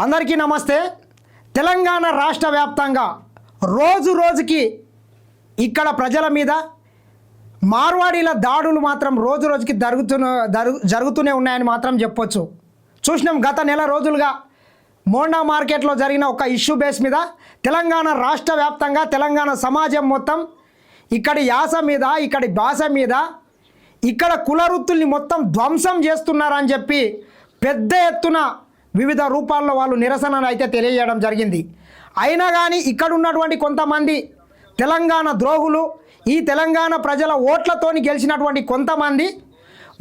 అందరికీ నమస్తే. తెలంగాణ రాష్ట్ర వ్యాప్తంగా రోజు రోజుకి ఇక్కడ ప్రజల మీద మార్వాడీల దాడులు మాత్రం రోజు రోజుకి జరుగుతున్న జరుగు జరుగుతూనే ఉన్నాయని మాత్రం చెప్పొచ్చు. చూసినాం గత నెల రోజులుగా మోండా మార్కెట్లో జరిగిన ఒక ఇష్యూ బేస్ మీద తెలంగాణ రాష్ట్ర వ్యాప్తంగా తెలంగాణ సమాజం మొత్తం ఇక్కడి యాస మీద ఇక్కడి భాష మీద ఇక్కడ కుల వృత్తుల్ని మొత్తం ధ్వంసం చేస్తున్నారని చెప్పి పెద్ద ఎత్తున వివిధ రూపాల్లో వాళ్ళు నిరసనను అయితే తెలియజేయడం జరిగింది. అయినా కానీ ఇక్కడ ఉన్నటువంటి కొంతమంది తెలంగాణ ద్రోహులు ఈ తెలంగాణ ప్రజల ఓట్లతోని గెలిచినటువంటి కొంతమంది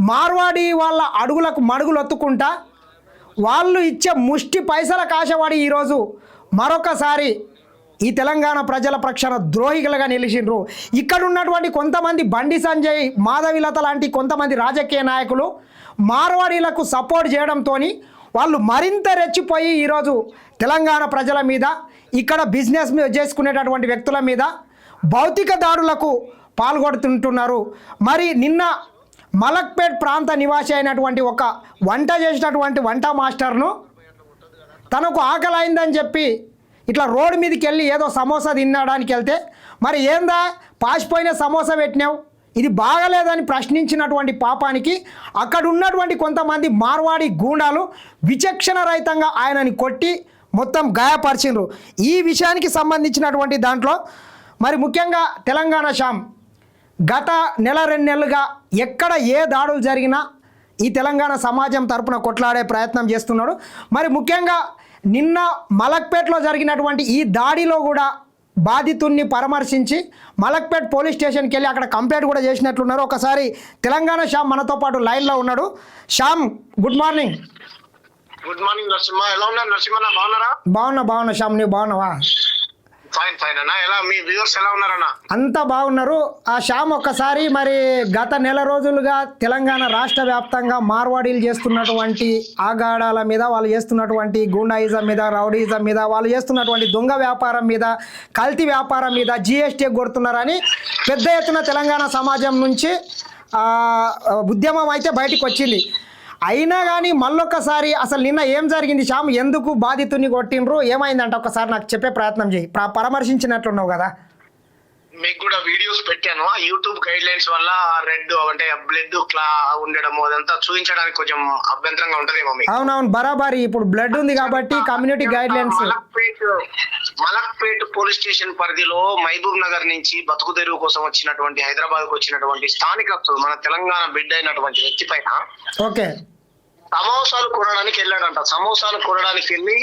మార్వాడి వాళ్ళ అడుగులకు మడుగులు ఒత్తుకుంటా వాళ్ళు ఇచ్చే ముష్టి పైసల కాశవాడి ఈరోజు మరొకసారి ఈ తెలంగాణ ప్రజల పక్షాన ద్రోహికలుగా నిలిచిండ్రు. ఇక్కడ ఉన్నటువంటి కొంతమంది బండి సంజయ్ మాధవిలత లాంటి కొంతమంది రాజకీయ నాయకులు మార్వాడీలకు సపోర్ట్ చేయడంతో వాళ్ళు మరింత రెచ్చిపోయి ఈరోజు తెలంగాణ ప్రజల మీద ఇక్కడ బిజినెస్ మీద చేసుకునేటటువంటి వ్యక్తుల మీద భౌతిక దాడులకు పాల్గొడుతుంటున్నారు. మరి నిన్న మలక్పేట్ ప్రాంత నివాసి అయినటువంటి ఒక వంట చేసినటువంటి వంట మాస్టర్ను తనకు ఆకలి అయిందని చెప్పి ఇట్లా రోడ్డు మీదకి వెళ్ళి ఏదో సమోసా తినడానికి వెళ్తే మరి ఏందా పాసిపోయిన సమోసా పెట్టినావు? ఇది బాగలేదని ప్రశ్నించినటువంటి పాపానికి అక్కడున్నటువంటి కొంతమంది మార్వాడి గూండాలు విచక్షణ రహితంగా ఆయనని కొట్టి మొత్తం గాయపరిచిండ్రు. ఈ విషయానికి సంబంధించినటువంటి దాంట్లో మరి ముఖ్యంగా తెలంగాణ శ్యామ్ గత నెల రెండు నెలలుగా ఎక్కడ ఏ దాడులు జరిగినా ఈ తెలంగాణ సమాజం తరపున కొట్లాడే ప్రయత్నం చేస్తున్నాడు. మరి ముఖ్యంగా నిన్న మలక్పేటలో జరిగినటువంటి ఈ దాడిలో కూడా బాధితుల్ని పరామర్శించి మలక్పేట్ పోలీస్ స్టేషన్కి వెళ్ళి అక్కడ కంప్లైంట్ కూడా చేసినట్లున్నారు. ఒకసారి తెలంగాణ శ్యామ్ మనతో పాటు లైన్లో ఉన్నాడు. Shyam good morning. Good morning Narasimha. ఎలా ఉన్నారు నరసింహ బాగున్నారా? బాగున్నా బాగున్నా శ్యామ్ నువ్వు బాగున్నావా? ఫైన్ ఫైన్ అన్న. ఎలా మీ వ్యూవర్స్ ఎలా ఉన్నారన్న? అంతా బాగున్నారు. ఆ శ్యామ్ ఒక్కసారి మరి గత నెల రోజులుగా తెలంగాణ రాష్ట్ర వ్యాప్తంగా మార్వాడీలు చేస్తున్నటువంటి ఆగాడాల మీద వాళ్ళు చేస్తున్నటువంటి గుండాయిజం మీద రౌడీజం మీద వాళ్ళు చేస్తున్నటువంటి దొంగ వ్యాపారం మీద కల్తీ వ్యాపారం మీద జిఎస్టీ కొడుతున్నారని పెద్ద ఎత్తున తెలంగాణ సమాజం నుంచి ఉద్యమం అయితే బయటకు వచ్చింది అయినా కానీ మళ్ళొక్కసారి అసలు నిన్న ఏం జరిగింది శ్యామ్? ఎందుకు బాధితుని కొట్టిండ్రు? ఏమైందంటే? ఒకసారి నాకు చెప్పే ప్రయత్నం చేయి. పరామర్శించినట్లున్నావు కదా. మీకు కూడా వీడియోస్ పెట్టాను. ఆ యూట్యూబ్ గైడ్ లైన్స్ వల్ల రెడ్ అంటే బ్లడ్ క్లా ఉండడం అదంతా చూపించడానికి కొంచెం అభ్యంతరంగా ఉంటదేమో మీకు. అవునవును బరాబరి. ఇప్పుడు బ్లడ్ ఉంది కాబట్టి community guidelines Malakpet Malakpet police station పరిధిలో మహబూబ్ నగర్ నుంచి బతుకు తెరువు కోసం వచ్చినటువంటి హైదరాబాద్కు వచ్చినటువంటి స్థానికత్వం మన తెలంగాణ బిడ్డ అయినటువంటి వ్యక్తి పైన ఓకే. సమోసాలు కొనడానికి వెళ్ళాడంట. సమోసాలు కొనడానికి వెళ్ళి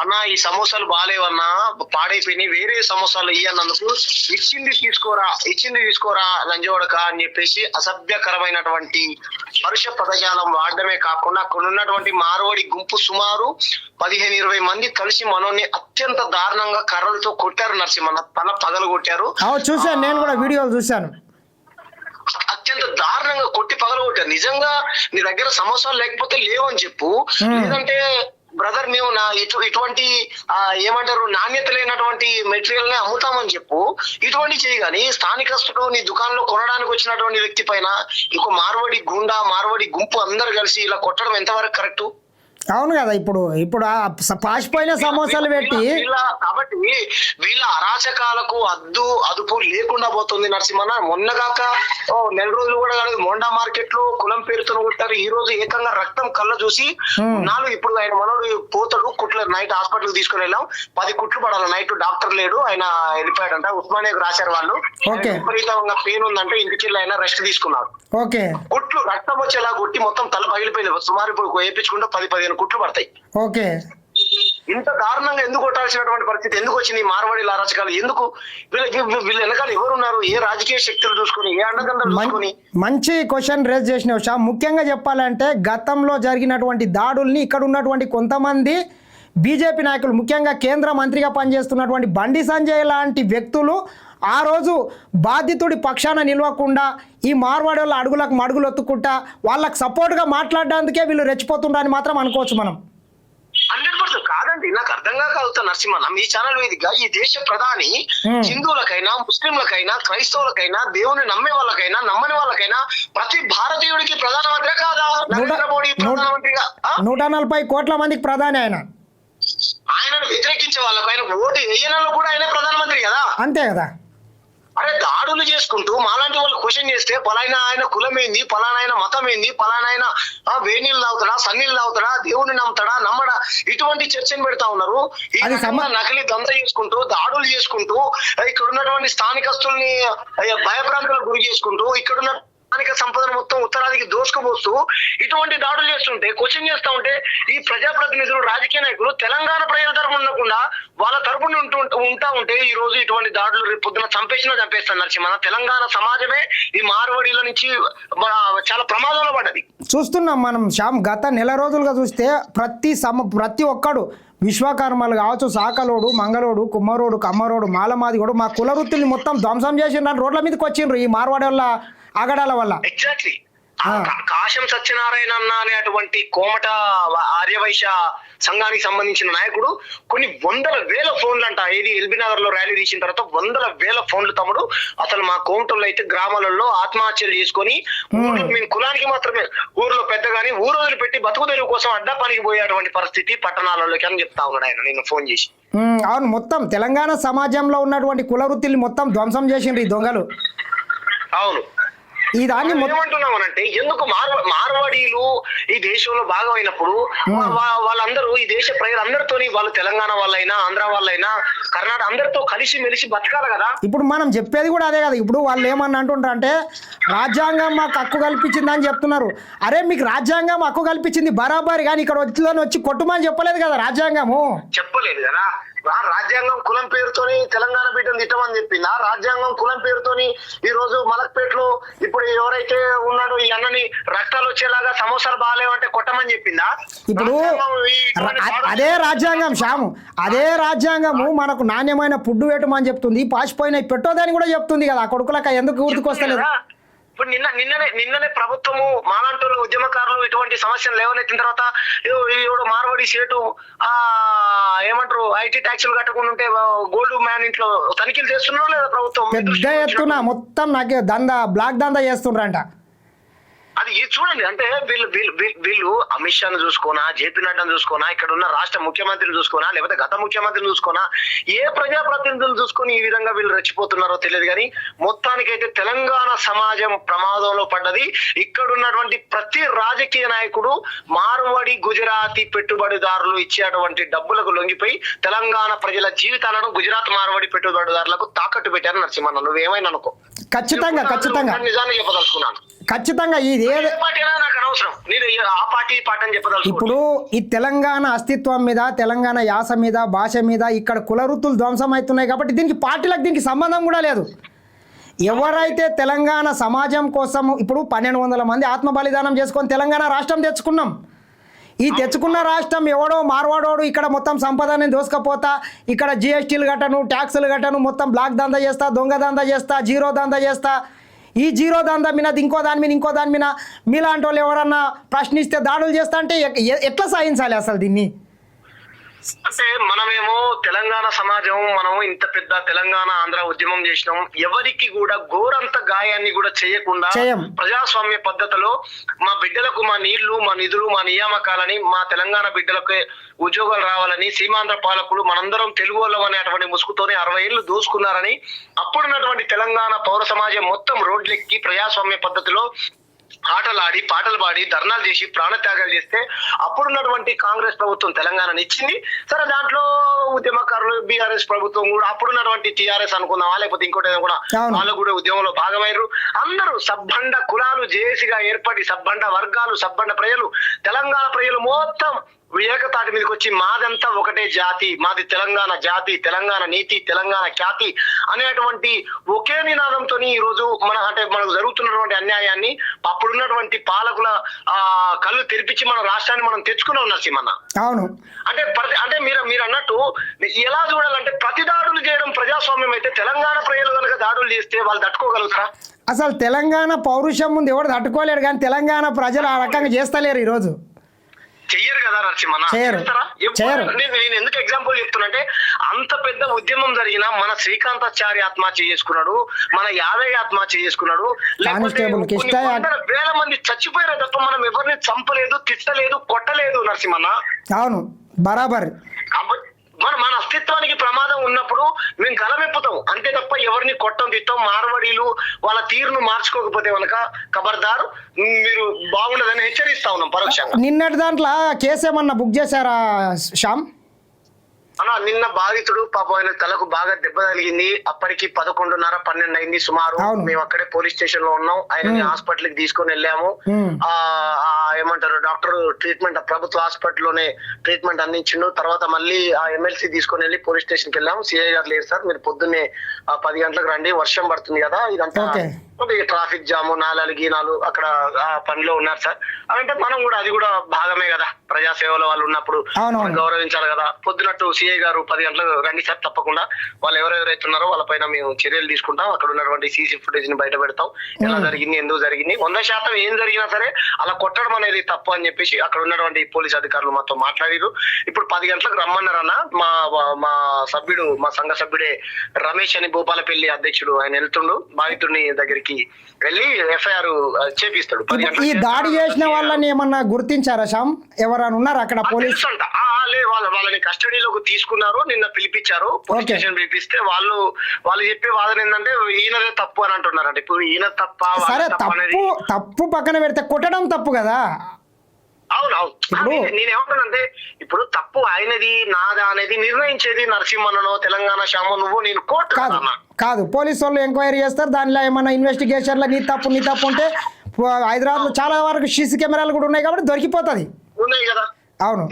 అన్న ఈ సమోసాలు బాగాలేవన్నా పాడైపోయినాయి వేరే సమోసాలు ఇయ్యన్నందుకు ఇచ్చింది తీసుకోరా ఇచ్చింది తీసుకోరా లంజోడక అని చెప్పేసి అసభ్యకరమైనటువంటి పరుష పదజాలం వాడడమే కాకుండా అక్కడ ఉన్నటువంటి మారవాడి గుంపు సుమారు పదిహేను ఇరవై మంది కలిసి మనోని అత్యంత దారుణంగా కర్రలతో కొట్టారు నరసింహన్న. తల పగలు కొట్టారు. చూశాను నేను కూడా వీడియోలు చూశాను. అత్యంత కొట్టి పగలగొట్టారు. నిజంగా నీ దగ్గర సమస్యలు లేకపోతే లేవని చెప్పు. లేదంటే బ్రదర్ మేము నా ఇటు ఇటువంటి ఏమంటారు నాణ్యత లేనటువంటి మెటీరియల్ని అమ్ముతామని చెప్పు. ఇటువంటి చేయి కానీ స్థానికస్తుడు నీ దుకాణంలో కొనడానికి వచ్చినటువంటి వ్యక్తి పైన ఇంకో మార్వడి గుండా మార్వడి గుంపు అందరు కలిసి ఇలా కొట్టడం ఎంతవరకు కరెక్ట్? అవును కదా ఇప్పుడు ఇప్పుడు పాసిపోయిన సమోసాలు పెట్టి కాబట్టి వీళ్ళ అరాచకాలకు అద్దు అదుపు లేకుండా పోతుంది నరసింహన్న. మొన్నగాక ఓ నెల రోజులు కూడా కాదు మోండా మార్కెట్లో కులం పేరుతో కొట్టారు. ఈ రోజు ఏకంగా రక్తం కళ్ళ చూసి. నాలుగు ఇప్పుడు ఆయన మనోడు పోతాడు కుట్లు నైట్ హాస్పిటల్ తీసుకుని వెళ్ళాం. పది కుట్లు పడాలి నైట్ డాక్టర్ లేడు ఆయన వెళ్ళిపోయాడంట. ఉస్మానియాకు రాశారు వాళ్ళు. విపరీతంగా పెయిన్ ఉందంటే ఇంటికి వెళ్ళి ఆయన రెస్ట్ తీసుకున్నారు ఓకే. కుట్లు రక్తం వచ్చేలా కొట్టి మొత్తం తల పగిలిపోయింది. సుమారు ఇప్పుడు వేయించుకుంటే పది పదిహేను కుట్లు పడతాయి. ఓకే. ఇంత దారుణంగా ఎందుకు కొట్టాల్సినటువంటి పరిస్థితి? ఎందుకు వచ్చింది ఈ మార్వాడి అరాచకాలు ఎందుకు వీళ్ళకి వీళ్ళ వెనకాల ఎవరున్నారు? ఏ రాజకీయ శక్తులు చూసుకొని ఏ అండదండలు చూసుకొని? మంచి క్వశ్చన్ రేజ్ చేసినావు షా ముఖ్యంగా చెప్పాలంటే గతంలో జరిగినటువంటి దాడుల్ని ఇక్కడ ఉన్నటువంటి కొంతమంది బీజేపీ నాయకులు ముఖ్యంగా కేంద్ర మంత్రిగా పనిచేస్తున్నటువంటి బండి సంజయ్ లాంటి వ్యక్తులు ఆ రోజు బాధితుడి పక్షాన నిలవకుండా ఈ మార్వాడి వాళ్ళ అడుగులకు మడుగులు ఒత్తుకుంటా వాళ్ళకి సపోర్ట్గా మాట్లాడడానికే వీళ్ళు రెచ్చిపోతుండని మాత్రం అనుకోవచ్చు మనం. హండ్రెడ్ పర్సెంట్ కాదండి నాకు అర్థం కాక అవుతా నరసింహ మీ ఛానల్ వేదికగా ఈ దేశ ప్రధాని. హిందువులకైనా ముస్లింలకైనా క్రైస్తవులకైనా దేవుని నమ్మే వాళ్ళకైనా నమ్మని వాళ్ళకైనా ప్రతి భారతీయుడికి ప్రధానమంత్రి కాదా? నరేంద్ర మోడీ ప్రధానమంత్రిగా? నూట నలభై కోట్ల మందికి ప్రధాని ఆయన. ఆయనను వ్యతిరేకించే వాళ్ళకు ఆయన ఓటు వేయనంలో కూడా ఆయనే ప్రధానమంత్రి కదా? అంతే కదా. అరే దాడులు చేసుకుంటూ మాలాంటి వాళ్ళు క్వశ్చన్ చేస్తే పలానా ఆయన కులం ఏంది పలానా ఆయన మతం ఏంది పలానా ఆయన వేణీళ్ళు తాగుతాడా సన్నీళ్ళు తాగుతాడా దేవుని నమ్ముతాడా నమ్మడా ఇటువంటి చర్చను పెడతా ఉన్నారు. నకిలీ దంత చేసుకుంటూ దాడులు చేసుకుంటూ ఇక్కడ ఉన్నటువంటి స్థానికస్తుల్ని భయభ్రాంతులకు గురి చేసుకుంటూ ఇక్కడ ఉన్న స్థానిక సంపదను మొత్తం ఉత్తరాదికి దోసుకుపోస్తూ ఇటువంటి దాడులు చేస్తుంటే క్వశ్చన్ చేస్తూ ఉంటే ఈ ప్రజాప్రతినిధులు రాజకీయ నాయకులు తెలంగాణ ప్రజల తరపు ఉండకుండా వాళ్ళ తరపున ఉంటూ ఉంటా ఉంటే ఈ రోజు ఇటువంటి దాడులు రేపు పొద్దున చంపేసినా చంపేస్తున్నారు మన తెలంగాణ సమాజమే ఈ మార్వడిల నుంచి చాలా ప్రమాదంలో పడ్డది. చూస్తున్నాం మనం శ్యామ్ గత నెల రోజులుగా చూస్తే ప్రతి సమ ప్రతి ఒక్కడు విశ్వకర్మలు కావచ్చు సాకలోడు మంగళోడు కుమ్మరోడు కమ్మరోడు మాలమాది కూడా మా కుల వృత్తిని మొత్తం ధ్వంసం చేసిండ్రు రోడ్ల మీదకి వచ్చిండ్రు ఈ మార్వాడి వల్ల ఆగడాల వల్ల. ఎగ్జాక్ట్లీ. కాశం సత్యనారాయణ అన్న అనేటువంటి కోమట ఆర్యవైశ్య సంఘానికి సంబంధించిన నాయకుడు కొన్ని వందల వేల ఫోన్లు అంట ఏది ఎల్బీ నగర్లో ర్యాలీ తీసిన తర్వాత వందల వేల ఫోన్లు తమ్ముడు. అసలు మా కోమటంలో అయితే గ్రామాలలో ఆత్మహత్యలు చేసుకొని మేము. కులానికి మాత్రమే ఊర్లో పెద్దగాని ఊరు వదిలిపెట్టి బతుకు తెరువు కోసం అడ్డా పనికి పోయేటువంటి పరిస్థితి పట్టణాలలోకి అని చెప్తా ఉన్నాడు ఆయన నేను ఫోన్ చేసి. అవును మొత్తం తెలంగాణ సమాజంలో ఉన్నటువంటి కుల వృత్తిని మొత్తం ధ్వంసం చేసిండ్రు ఈ దొంగలు. అవును. ఈ దాన్ని ఏమంటున్నామనంటే ఎందుకు మార్వ మార్వాడీలు ఈ దేశంలో భాగమైనప్పుడు వా- వా- వాళ్ళందరూ ఈ దేశ ప్రజలందరితోని వాళ్ళు తెలంగాణ వాళ్ళైనా ఆంధ్ర వాళ్ళైనా కర్ణాటక అందరితో కలిసి మెలిసి బతకాలి కదా. ఇప్పుడు మనం చెప్పేది కూడా అదే కదా. ఇప్పుడు వాళ్ళు ఏమన్నా అంటుంటారు అంటే రాజ్యాంగం మాకు హక్కు కల్పించింది అని చెప్తున్నారు. అరే మీకు రాజ్యాంగం హక్కు కల్పించింది బరాబరి కానీ ఇక్కడ వచ్చి వచ్చి కొట్టుమని చెప్పలేదు కదా రాజ్యాంగము. చెప్పలేదు కదా. రాజ్యాంగం కులం పేరుతోని తెలంగాణ బిడ్డను తిట్టమని చెప్పింది. ఆ రాజ్యాంగం కులం పేరుతోని ఈ రోజు మలక్పేటలో ఇప్పుడు ఎవరైతే ఉన్నాడో ఈ అన్నని రక్తాలు వచ్చేలాగా సమోసాలు బాగాలేవంటే కొట్టమని చెప్పిందా? ఇప్పుడు అదే రాజ్యాంగం శ్యాము. అదే రాజ్యాంగము మనకు నాణ్యమైన ఫుడ్ పెట్టమని చెప్తుంది. పాసిపోయిన పెట్టోదని కూడా చెప్తుంది కదా. ఆ కొడుకులకు ఎందుకు గుర్తుకొస్తలేదు? ఇప్పుడు నిన్న నిన్ననే నిన్ననే ప్రభుత్వము మాలాంటోళ్ళు ఉద్యమకారులు ఇటువంటి సమస్యలు లేవనెత్తిన తర్వాత ఈవిడ మార్వాడి సేటు ఆ ఏమంటారు ఐటీ ట్యాక్సులు కట్టకుండా ఉంటే గోల్డ్ మ్యాన్ ఇంట్లో తనిఖీలు చేస్తున్నారో లేదా ప్రభుత్వం పెద్ద ఎత్తున? మొత్తం నాకే దందా బ్లాక్ దందా చేస్తుండ్రంట అది ఇది చూడండి అంటే వీళ్ళు వీళ్ళు వీళ్ళు- అమిత్ షాను చూసుకోనా జేపీ నడ్డాను చూసుకోనా ఇక్కడ ఉన్న రాష్ట్ర ముఖ్యమంత్రిని చూసుకోనా లేకపోతే గత ముఖ్యమంత్రిని చూసుకోనా ఏ ప్రజాప్రతినిధులు చూసుకొని ఈ విధంగా వీళ్ళు రెచ్చిపోతున్నారో తెలియదు కానీ మొత్తానికైతే తెలంగాణ సమాజం ప్రమాదంలో పడ్డది. ఇక్కడ ఉన్నటువంటి ప్రతి రాజకీయ నాయకుడు మార్వాడి గుజరాతీ పెట్టుబడిదారులు ఇచ్చేటువంటి డబ్బులకు లొంగిపోయి తెలంగాణ ప్రజల జీవితాలను గుజరాత్ మార్వాడి పెట్టుబడిదారులకు తాకట్టు పెట్టారు నరసింహన్న. నువ్వేమైనా అనుకో. ఖచ్చితంగా ఖచ్చితంగా. నిజాన్ని చెప్పదలుచుకున్నాను. ఖచ్చితంగా ఇది ఏది ఇప్పుడు ఈ తెలంగాణ అస్తిత్వం మీద తెలంగాణ యాస మీద భాష మీద ఇక్కడ కుల వృత్తులు ధ్వంసం అవుతున్నాయి కాబట్టి దీనికి పార్టీలకు దీనికి సంబంధం కూడా లేదు. ఎవరైతే తెలంగాణ సమాజం కోసం ఇప్పుడు పన్నెండు వందల మంది ఆత్మ బలిదానం చేసుకొని తెలంగాణ రాష్ట్రం తెచ్చుకున్నాం. ఈ తెచ్చుకున్న రాష్ట్రం ఎవడో మార్వాడోడు ఇక్కడ మొత్తం సంపదని దోసుకపోతా ఇక్కడ జిఎస్టీలు కట్టను ట్యాక్సులు కట్టను మొత్తం బ్లాక్ దందా చేస్తా దొంగ దందా చేస్తా జీరో దందా చేస్తా. ఈ జీరో దాని మీద ఇంకో దాని మీద ఇంకో దాని మీద మీలాంటి వాళ్ళు ఎవరన్నా ప్రశ్నిస్తే దాడులు చేస్తా అంటే ఎ- ఎట్లా సాధించాలి అసలు దీన్ని? అంటే మనమేమో తెలంగాణ సమాజం మనము ఇంత పెద్ద తెలంగాణ ఆంధ్ర ఉద్యమం చేసినాం ఎవరికి కూడా ఘోరంత గాయాన్ని కూడా చేయకుండా చేయం. ప్రజాస్వామ్య పద్ధతిలో మా బిడ్డలకు మా నీళ్ళు మా నిధులు మా నియామకాలని మా తెలంగాణ బిడ్డలకు ఉద్యోగాలు రావాలని సీమాంధ్ర పాలకులు మనందరం తెలుగు వాళ్ళం అనేటువంటి ముసుగుతోనే అరవై ఏళ్ళు దోసుకున్నారని అప్పుడున్నటువంటి తెలంగాణ పౌర సమాజం మొత్తం రోడ్లెక్కి ప్రజాస్వామ్య పద్ధతిలో ఆటలాడి పాటలు పాడి ధర్నాలు చేసి ప్రాణత్యాగాలు చేస్తే అప్పుడున్నటువంటి కాంగ్రెస్ ప్రభుత్వం తెలంగాణని ఇచ్చింది. సరే దాంట్లో ఉద్యమకారులు బీఆర్ఎస్ ప్రభుత్వం కూడా అప్పుడున్నటువంటి టీఆర్ఎస్ అనుకుందామా? లేకపోతే ఇంకోటి కూడా. వాళ్ళు కూడా ఉద్యమంలో భాగమయ్యారు. అందరూ సబ్బండ కులాలు జేసిగా ఏర్పడి సబ్బండ వర్గాలు సబ్బండ ప్రజలు తెలంగాణ ప్రజలు మొత్తం ఏకతాటి మీదకి వచ్చి మాదంతా ఒకటే జాతి మాది తెలంగాణ జాతి తెలంగాణ నీతి తెలంగాణ ఖ్యాతి అనేటువంటి ఒకే నినాదంతో ఈ రోజు మన అంటే మనకు జరుగుతున్నటువంటి అన్యాయాన్ని అప్పుడున్నటువంటి పాలకుల ఆ కళ్ళు తెరిపించి మన రాష్ట్రాన్ని మనం తెచ్చుకున్నాం నరసింహన్న అవును. అంటే ప్రతి అంటే మీరు మీరు అన్నట్టు ఎలా చూడాలంటే ప్రతి దాడులు చేయడం ప్రజాస్వామ్యం అయితే తెలంగాణ ప్రజలు కనుక దాడులు చేస్తే వాళ్ళు తట్టుకోగలుగుతారా? అసలు తెలంగాణ పౌరుషం ముందు ఎవడు తట్టుకోలేడు కానీ తెలంగాణ ప్రజలు ఆ రకంగా చేస్తలేరు ఈరోజు. చెయ్యరు కదా నరసింహన్న. చేయరు. చేయరు. నేను ఎందుకు ఎగ్జాంపుల్ చెప్తున్నంటే అంత పెద్ద ఉద్యమం జరిగినా మన శ్రీకాంతాచారి ఆత్మహత్య చేసుకున్నాడు మన యాదయ్య ఆత్మహత్య చేసుకున్నాడు వేల మంది చచ్చిపోయారు తప్ప మనం ఎవరిని చంపలేదు తిట్టలేదు కొట్టలేదు నరసింహన్న. అవును బరాబర్. మన మన అస్తిత్వానికి ప్రమాదం ఉన్నప్పుడు మేము గలమెప్పుతాం ఎవరిని కొట్టం తిట్టాం మార్వడీలు వాళ్ళ తీరును మార్చుకోకపోతే కనుక ఖబర్దారు మీరు బాగుండదని హెచ్చరిస్తా ఉన్నాం పరోక్షంగా. నిన్నటి దాంట్లో కేసు ఏమన్నా బుక్ చేశారా శ్యామ్? అన్న నిన్న బాధితుడు పాపం ఆయన తలకు బాగా దెబ్బ తగిలింది. అప్పటికి పదకొండున్నర పన్నెండు అయింది సుమారు. మేము అక్కడే పోలీస్ స్టేషన్లో ఉన్నాం. ఆయన హాస్పిటల్కి తీసుకొని వెళ్ళాము. ఆ ఏమంటారు డాక్టర్ ట్రీట్మెంట్ ప్రభుత్వ హాస్పిటల్లోనే ట్రీట్మెంట్ అందించిండు. తర్వాత మళ్ళీ ఆ ఎమ్మెల్సీ తీసుకొని వెళ్ళి పోలీస్ స్టేషన్కి వెళ్ళాము. సిఐ గారు లేదు సార్. మీరు పొద్దున్నే పది గంటలకు రండి. వర్షం పడుతుంది కదా. ఇదంతా. ట్రాఫిక్ జాము నాలాలు గీనాలు అక్కడ పనిలో ఉన్నారు సార్. అంటే మనం కూడా అది కూడా భాగమే కదా. ప్రజా సేవలో వాళ్ళు ఉన్నప్పుడు గౌరవించాలి కదా. పొద్దునట్టు సిఐ గారు పది గంటలకు రండి సార్ తప్పకుండా. వాళ్ళు ఎవరెవరైతే ఉన్నారో వాళ్ళ పైన మేము చర్యలు తీసుకుంటాం. అక్కడ ఉన్నటువంటి సీసీ ఫుటేజ్ని బయట పెడతాం. ఎలా జరిగింది ఎందుకు జరిగింది వంద శాతం ఏం జరిగినా సరే అలా కొట్టడం అనేది తప్పు అని చెప్పేసి అక్కడ ఉన్నటువంటి పోలీస్ అధికారులు మాతో మాట్లాడారు. ఇప్పుడు పది గంటలకు రమ్మన్నారన్న మా మా సభ్యుడు మా సంఘ సభ్యుడే రమేష్ అని భూపాలపల్లి అధ్యక్షుడు. ఆయన వెళ్తుండు బాధితుడిని దగ్గరికి వెళ్ళి ఎఫ్ఐఆర్ చేపిస్తాడు. ఈ దాడి చేసిన వాళ్ళని ఏమన్నా గుర్తించారా శ్యామ్? ఎవరైనా ఉన్నారా అక్కడ పోలీస్? వాళ్ళ వాళ్ళని కస్టడీలోకి తీసుకున్నారు నిన్న పిలిపించారు. పోలీస్. స్టేషన్ పిలిపిస్తే వాళ్ళు వాళ్ళు చెప్పే వాదన ఏంటంటే ఈయనదే తప్పు అని అంటున్నారంట. ఇప్పుడు ఈయన తప్ప తప్పు తప్పు పక్కన పెడితే కొట్టడం తప్పు కదా? అవును అవును ఆ, ఇప్పుడు- నేను- నేనేమంటానంటే ఇప్పుడు తప్పు ఆయనది నాదా అనేది నిర్ణయించేది నరసింహన్ననో తెలంగాణ శ్యామో నువ్వు నేను కోర్టు కాదు. కాదు పోలీసు వాళ్ళు ఎంక్వైరీ చేస్తారు దానిలో ఏమన్నా ఇన్వెస్టిగేషన్లో నీ తప్పు నీ తప్పు ఉంటే హైదరాబాద్లో చాలా వరకు సీసీ కెమెరాలు కూడా ఉన్నాయి కాబట్టి దొరికిపోతుంది. ఉన్నాయి కదా. అవును.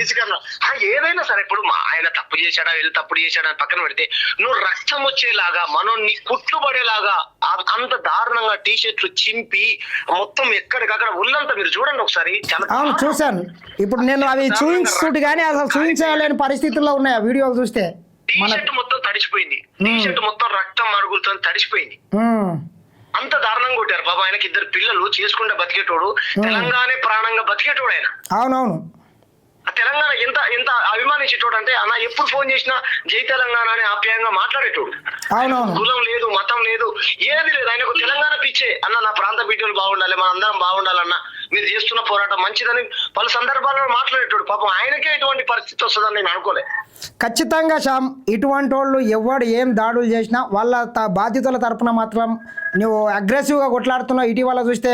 ఏదైనా సరే ఇప్పుడు మా ఆయన తప్పు చేశాడా వీళ్ళు తప్పుడు చేశాడా అని పక్కన పెడితే నువ్వు రక్తం వచ్చేలాగా మనోన్ని కుట్టుబడేలాగా ఆ- అంత దారుణంగా టీ షర్ట్లు చింపి మొత్తం ఎక్కడికక్కడ ఉల్లంతా మీరు చూడండి ఒకసారి అవును. చూశాను. ఇప్పుడు నేను అవి చూపించుకుంటు కానీ అసలు చూపించలేని పరిస్థితుల్లో ఉన్నాయి ఆ వీడియోలు చూస్తే. టీ మన షర్ట్ మొత్తం తడిచిపోయింది. టీ షర్ట్ మొత్తం రక్తం మరుగులతో తడిచిపోయింది. అంత దారుణంగా కొట్టారు. బాబా ఆయనకి ఇద్దరు పిల్లలు చేసుకుంటే బతికేటోడు తెలంగాణ ప్రాణంగా బతికేటోడు ఆయన. అవునవును. తెలంగాణ ఎంత ఎంత అభిమానించేటోడు అంటే అన్న ఎప్పుడు ఫోన్ చేసినా జై తెలంగాణ అని ఆప్యాయంగా మాట్లాడేటోడు. కులం లేదు మతం లేదు ఏది లేదు. ఆయనకు తెలంగాణ పిచ్చే అన్న నా ప్రాంత బిడ్డలు బాగుండాలి మన అందరం బాగుండాలన్న మీరు చేస్తున్న పోరాటం మంచిదని పలు సందర్భాల్లో మాట్లాడేటోడు. పాపం ఆయనకే ఇటువంటి పరిస్థితి వస్తుందని నేను అనుకోలే. ఖచ్చితంగా శ్యామ్ ఇటువంటి వాళ్ళు ఎవడు ఏం దాడులు చేసినా వాళ్ళ త బాధితుల తరపున మాత్రం నువ్వు అగ్రెసివ్గా కొట్లాడుతున్నావు. ఇటీవల చూస్తే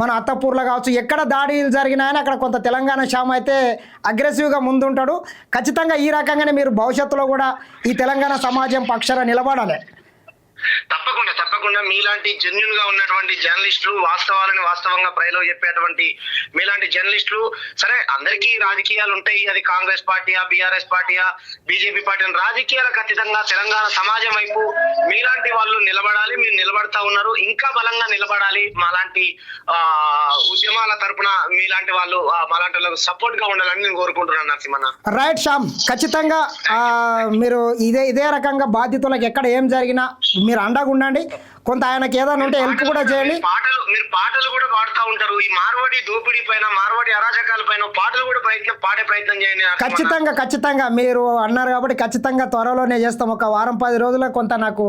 మన అత్తపూర్లో కావచ్చు ఎక్కడ దాడులు జరిగినాయని అక్కడ కొంత తెలంగాణ శ్యామ్ అయితే అగ్రెసివ్గా ముందుంటాడు. ఖచ్చితంగా ఈ రకంగానే మీరు భవిష్యత్తులో కూడా ఈ తెలంగాణ సమాజం పక్షాన నిలబడాలి. తప్పకుండా తప్పకుండా మీలాంటి జెన్యున్గా ఉన్నటువంటి జర్నలిస్టులు వాస్తవాలను వాస్తవంగా ప్రజలు చెప్పేటువంటి మీలాంటి జర్నలిస్టులు సరే అందరికీ రాజకీయాలు ఉంటాయి. అది కాంగ్రెస్ పార్టీయా బీఆర్ఎస్ పార్టీయా బీజేపీ పార్టీ రాజకీయాలకు ఖచ్చితంగా తెలంగాణ సమాజం వైపు మీలాంటి వాళ్ళు నిలబడాలి. మీరు నిలబడతా ఉన్నారు. ఇంకా బలంగా నిలబడాలి. మాలాంటి ఆ ఉద్యమాల తరపున మీలాంటి వాళ్ళు మాలాంటి వాళ్ళకు సపోర్ట్గా ఉండాలని నేను కోరుకుంటున్నాను నరసింహన్న. రైట్ శ్యామ్. ఖచ్చితంగా మీరు ఇదే ఇదే రకంగా బాధ్యతలకు ఎక్కడ ఏం జరిగినా మీరు అండగా ఉండండి. కొంత ఆయనకి ఏదైనా ఉంటే హెల్ప్ కూడా చేయండి. పాటలు మీరు పాటలు కూడా పాడుతూ ఉంటారు. ఈ మార్వాడి దోపిడీ పైన మార్వాడి అరాచకాల పైన పాటలు కూడా ప్రయత్నం పాడే ప్రయత్నం చేయండి. ఖచ్చితంగా ఖచ్చితంగా. మీరు అన్నారు కాబట్టి ఖచ్చితంగా త్వరలోనే చేస్తాం. ఒక వారం పది రోజుల్లో కొంత నాకు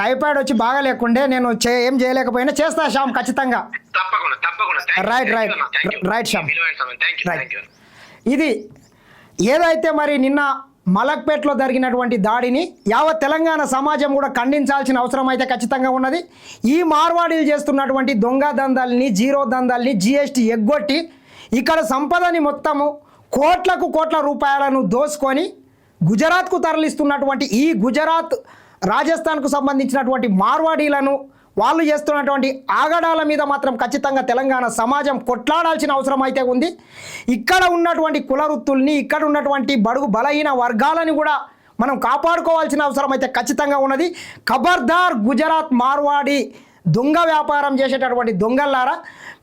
టైఫాయిడ్ వచ్చి బాగా లేకుండే నేను ఏం చేయలేకపోయినా చేస్తా శ్యామ్ ఖచ్చితంగా. తప్పకుండా తప్పకుండా. You Right. థ్యాంక్ యూ ఇది ఏదైతే మరి నిన్న మలక్పేట్లో జరిగినటువంటి దాడిని యావత్ తెలంగాణ సమాజం కూడా ఖండించాల్సిన అవసరం అయితే ఖచ్చితంగా ఉన్నది. ఈ మార్వాడీలు చేస్తున్నటువంటి దొంగ దందాల్ని జీరో దందాల్ని జిఎస్టీ ఎగ్గొట్టి ఇక్కడ సంపదని మొత్తము కోట్లకు కోట్ల రూపాయలను దోసుకొని గుజరాత్కు తరలిస్తున్నటువంటి ఈ గుజరాత్ రాజస్థాన్కు సంబంధించినటువంటి మార్వాడీలను వాళ్ళు చేస్తున్నటువంటి ఆగడాల మీద మాత్రం ఖచ్చితంగా తెలంగాణ సమాజం కొట్లాడాల్సిన అవసరం అయితే ఉంది. ఇక్కడ ఉన్నటువంటి కుల వృత్తుల్ని ఇక్కడ ఉన్నటువంటి బడుగు బలహీన వర్గాలని కూడా మనం కాపాడుకోవాల్సిన అవసరం అయితే ఖచ్చితంగా ఉన్నది. ఖబర్దార్ గుజరాత్ మార్వాడి దొంగ వ్యాపారం చేసేటటువంటి దొంగల్లారా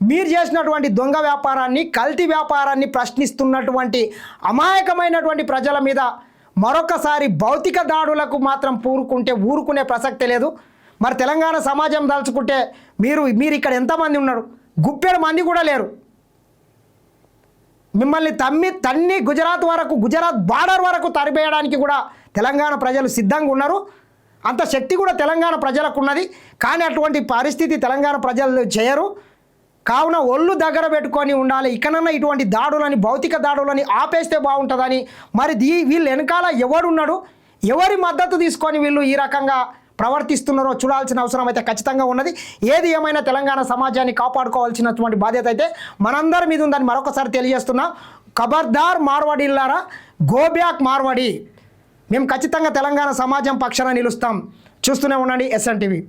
మీరు చేసినటువంటి దొంగ వ్యాపారాన్ని కల్తీ వ్యాపారాన్ని ప్రశ్నిస్తున్నటువంటి అమాయకమైనటువంటి ప్రజల మీద మరొకసారి భౌతిక దాడులకు మాత్రం పూరుకుంటే ఊరుకునే ప్రసక్తి లేదు. మరి తెలంగాణ సమాజం దాల్చుకుంటే మీరు మీరు ఇక్కడ ఎంతమంది ఉన్నారు? గుప్పెడు మంది కూడా లేరు. మిమ్మల్ని తమ్మి తన్ని గుజరాత్ వరకు గుజరాత్ బార్డర్ వరకు తరిపేయడానికి కూడా తెలంగాణ ప్రజలు సిద్ధంగా ఉన్నారు. అంత శక్తి కూడా తెలంగాణ ప్రజలకు ఉన్నది. కానీ అటువంటి పరిస్థితి తెలంగాణ ప్రజలు చేయరు. కావున ఒళ్ళు దగ్గర పెట్టుకొని ఉండాలి. ఇకనన్నా ఇటువంటి దాడులని భౌతిక దాడులని ఆపేస్తే బాగుంటుందని. మరి దీ వీళ్ళు వెనకాల ఎవడున్నాడు ఎవరి మద్దతు తీసుకొని వీళ్ళు ఈ రకంగా ప్రవర్తిస్తున్నారో చూడాల్సిన అవసరం అయితే ఖచ్చితంగా ఉన్నది. ఏది ఏమైనా తెలంగాణ సమాజాన్ని కాపాడుకోవాల్సినటువంటి బాధ్యత అయితే మనందరి మీద ఉందని మరొకసారి తెలియజేస్తున్నా. ఖబర్దార్ మార్వాడీలారా గోబ్యాక్ మార్వాడి. మేము ఖచ్చితంగా తెలంగాణ సమాజం పక్షాన నిలుస్తాం. చూస్తూనే ఉండండి ఎస్ఎన్ టీవీ.